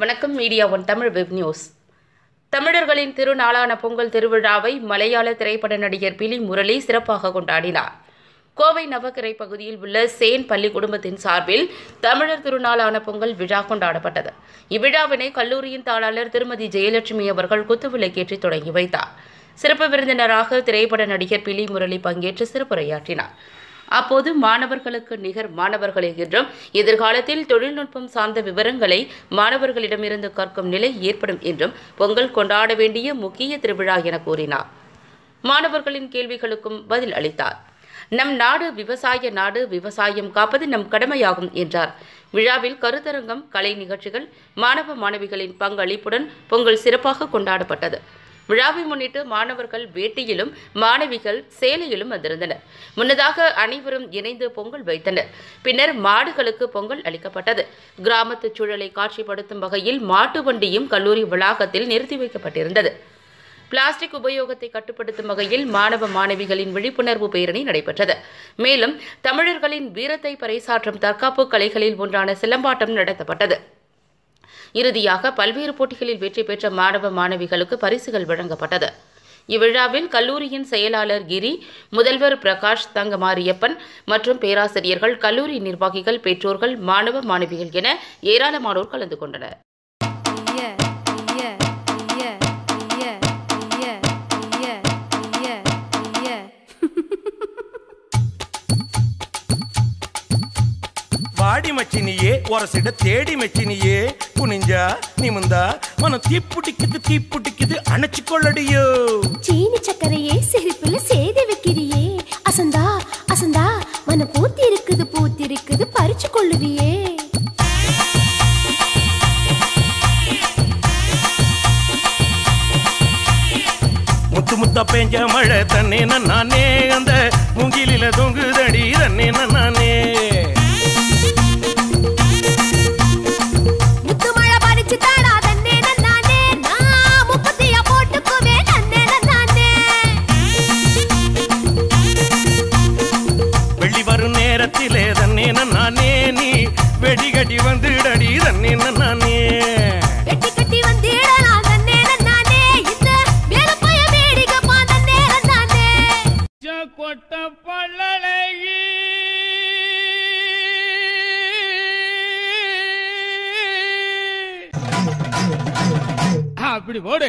வணக்கம் media one Tamil web news. தமிழர்களின் திருநாளான பொங்கல் திருவிழாவை மலையாள திரைப்பட நடிகர் பிலி முரளி சிறப்பாக கொண்டாடினார். கோவை நவக்கரை பகுதியில் உள்ள சேன் பள்ளி குடும்பத்தின் சார்பில் தமிழர் திருநாளான பொங்கல் விழா கொண்டாடப்பட்டது. இவ்விழாவினை கல்லூரியின் தாளாளர் திருமதி ஜெயலட்சுமி அவர்கள் குத்துவிளக்கேற்றி தொடங்கி வைத்தார். சிறப்பு விருந்தினராக திரைப்பட நடிகர் பிலி முரளி பங்கேற்று சிறப்புரையாற்றினார். அப்போது மாணவர்களுக்கு நிகர் மாணவர்களே என்றும் எதிர்காலத்தில் தொழில்நுட்பம் சார்ந்த விவரங்களை மாணவர்களிடமிருந்து கற்கும் நிலை ஏற்படும் என்றும் பொங்கல் கொண்டாட வேண்டிய முக்கிய திருவிழா என கூறினார். மாணவர்களின் கேள்விகளுக்கும் பதில் அளித்தார். நம் நாடு விவசாய நாடு விவசாயம் காப்பது நம் கடமையாகும் என்றார். விழாவில் கருத்தரங்கம் கலை நிகழ்ச்சிகள் மாணவ மாணவிகளின் பங்களிப்புடன் பொங்கல் சிறப்பாக கொண்டாடப்பட்டது. விழாவை முன்னிட்டு மாணவர்கள் வேட்டியிலும் மாணவிகள் சேலையிலும் வந்திருந்தனர். முன்னதாக அனைவரும் இணைந்து பொங்கல் வைத்தனர். பின்னர் மாடுகளுக்கு பொங்கல் அளிக்கப்பட்டது. கிராமத்து சூழலை காட்சிப்படுத்தும் வகையில் மாட்டு வண்டியும் கல்லூரி வளாகத்தில் நிறுத்தி வைக்கப்பட்டிருந்தது. பிளாஸ்டிக் உபயோகத்தை கட்டுப்படுத்தும் வகையில் மாணவ மாணவிகளின் விழிப்புணர்வு பேரணி நடைபெற்றது. மேலும் தமிழர்களின் வீரத்தை பறைசாற்றும் தற்காப்பு கலைகளில் ஒன்றான சிலம்பாட்டம் நடத்தப்பட்டது. இறுதியாக பல்வேறு போட்டிகளில் வெற்றி பெற்ற மாணவ மாணவிகளுக்கு பரிசுகள் வழங்கப்பட்டது. இவ்விழாவில் கல்லூரியின் செயலாளர் கிரி முதல்வர் பிரகாஷ் தங்கமாரியப்பன் மற்றும் பேராசிரியர்கள் கல்லூரி நிர்வாகிகள் பெற்றோர்கள் மாணவ மாணவிகள் என ஏராளமானோர் கலந்து கொண்டனர். மச்சினியே ஒரசிட தேடி மச்சினியே. குனிஞ்சா நிமிந்தா மனம் தீப்புட்டிக்குது தீப்புட்டிக்குது அணைச்சு கொள்ளடியோ சீனி சக்கரையே சிரிப்புல சேதி வைக்கிறியே. அசந்தா அசந்தா மன பூத்தி இருக்குது பூத்தி இருக்குது பறிச்சு கொள்ளுவியே. முத்து முத்தா பெஞ்ச மழை தன்னே நானே அந்த முகிலில தொங்குதடி தன்னே நானே அப்படி போடு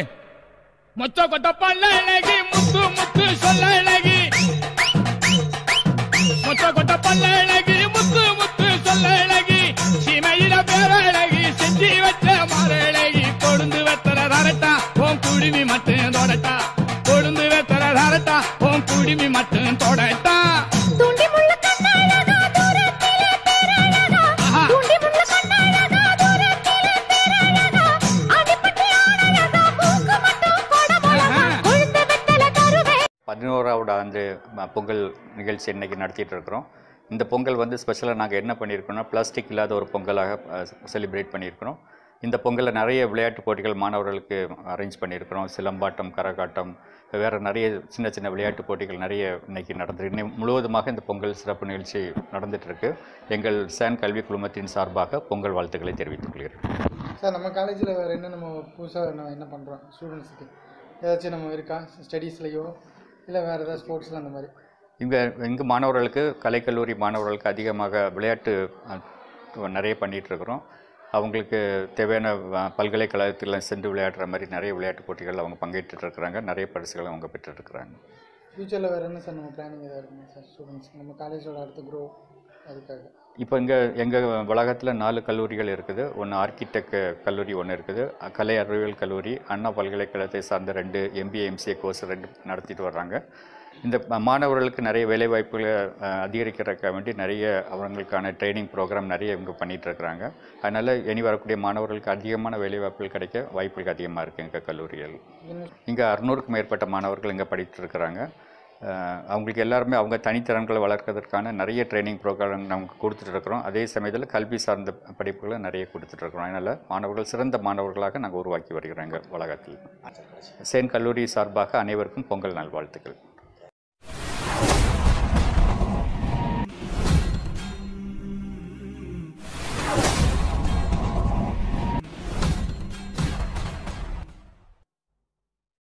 மொச்ச கொட்ட பல்ல அழகி முத்து முத்து சொல்ல அழகி மொச்ச கொட்ட பல்ல அழகி வந்து பொங்கல் நிகழ்ச்சி இன்றைக்கி நடத்திட்டு இருக்கிறோம். இந்த பொங்கல் வந்து ஸ்பெஷலாக நாங்கள் என்ன பண்ணியிருக்கோம்னா பிளாஸ்டிக் இல்லாத ஒரு பொங்கலாக செலிப்ரேட் பண்ணியிருக்கிறோம். இந்த பொங்கலில் நிறைய விளையாட்டு போட்டிகள் மாணவர்களுக்கு அரேஞ்ச் பண்ணியிருக்கிறோம். சிலம்பாட்டம் கரகாட்டம் வேறு நிறைய சின்ன சின்ன விளையாட்டு போட்டிகள் நிறைய இன்றைக்கி நடந்திருக்கு இன்னும் முழுவதுமாக இந்த பொங்கல் சிறப்பு நிகழ்ச்சி நடந்துகிட்ருக்கு எங்கள் சேன் கல்வி குழுமத்தின் சார்பாக பொங்கல் வாழ்த்துக்களை தெரிவித்துக் கொள்கிறேன். சார் நம்ம காலேஜில் வேறு என்ன நம்ம புதுசாக என்ன பண்ணுறோம் ஸ்டூடெண்ட்ஸுக்கு ஏதாச்சும் நம்ம இருக்கா? ஸ்டடீஸ்லேயோ இல்லை வேறு ஏதாவது ஸ்போர்ட்ஸில் அந்த மாதிரி? இங்கே இங்கு மாணவர்களுக்கு கலைக்கல்லூரி மாணவர்களுக்கு அதிகமாக விளையாட்டு நிறைய பண்ணிகிட்டு இருக்கிறோம். அவங்களுக்கு தேவையான பல்கலைக்கழகத்தில் சென்று விளையாடுற மாதிரி நிறைய விளையாட்டு போட்டிகள் அவங்க பங்கேற்றுட்டு இருக்கிறாங்க. நிறைய பரிசுகள் அவங்க பெற்றுட்ருக்குறாங்க ஃப்யூச்சரில் வேறு என்ன சார் நம்ம பிளானிங் ஏதாவது இருக்குமா சார் ஸ்டூடெண்ட்ஸ் நம்ம காலேஜோட அடுத்த க்ரோ அதுக்காக. இப்போ இங்கே எங்கள் வளாகத்தில் நாலு கல்லூரிகள் இருக்குது. ஒன்று ஆர்கிடெக்ட் கல்லூரி ஒன்று இருக்குது. கலை அறிவியல் கல்லூரி அண்ணா பல்கலைக்கழகத்தை சார்ந்த ரெண்டு எம்பிஏ எம்சிஏ கோர்ஸ் ரெண்டு நடத்திட்டு வர்றாங்க. இந்த மாணவர்களுக்கு நிறைய வேலைவாய்ப்புகளை அஹ், அதிகரிக்கிறதுக்காக வேண்டி நிறைய அவங்களுக்கான ட்ரைனிங் ப்ரோக்ராம் நிறைய இவங்க பண்ணிட்டு இருக்கிறாங்க அதனால் இனி வரக்கூடிய மாணவர்களுக்கு அதிகமான வேலைவாய்ப்புகள் கிடைக்க வாய்ப்புகள் அதிகமாக இருக்குது எங்கள் கல்லூரிகள். இங்கே அறுநூறுக்கும் மேற்பட்ட மாணவர்கள் இங்கே படிச்சுட்டு இருக்கிறாங்க அவங்களுக்கு எல்லாருமே அவங்க தனித்திறன்களை வளர்க்கறதுக்கான நிறைய ட்ரைனிங் ப்ரோக்ராம் நமக்கு கொடுத்துட்ருக்குறோம். அதே சமயத்தில் கல்வி சார்ந்த படிப்புகளை நிறைய கொடுத்துட்ருக்குறோம். அதனால் மாணவர்கள் சிறந்த மாணவர்களாக நாங்கள் உருவாக்கி வருகிறோம் எங்கள் வளாகத்தில். சேன் கல்லூரி சார்பாக அனைவருக்கும் பொங்கல் நல்வாழ்த்துக்கள்.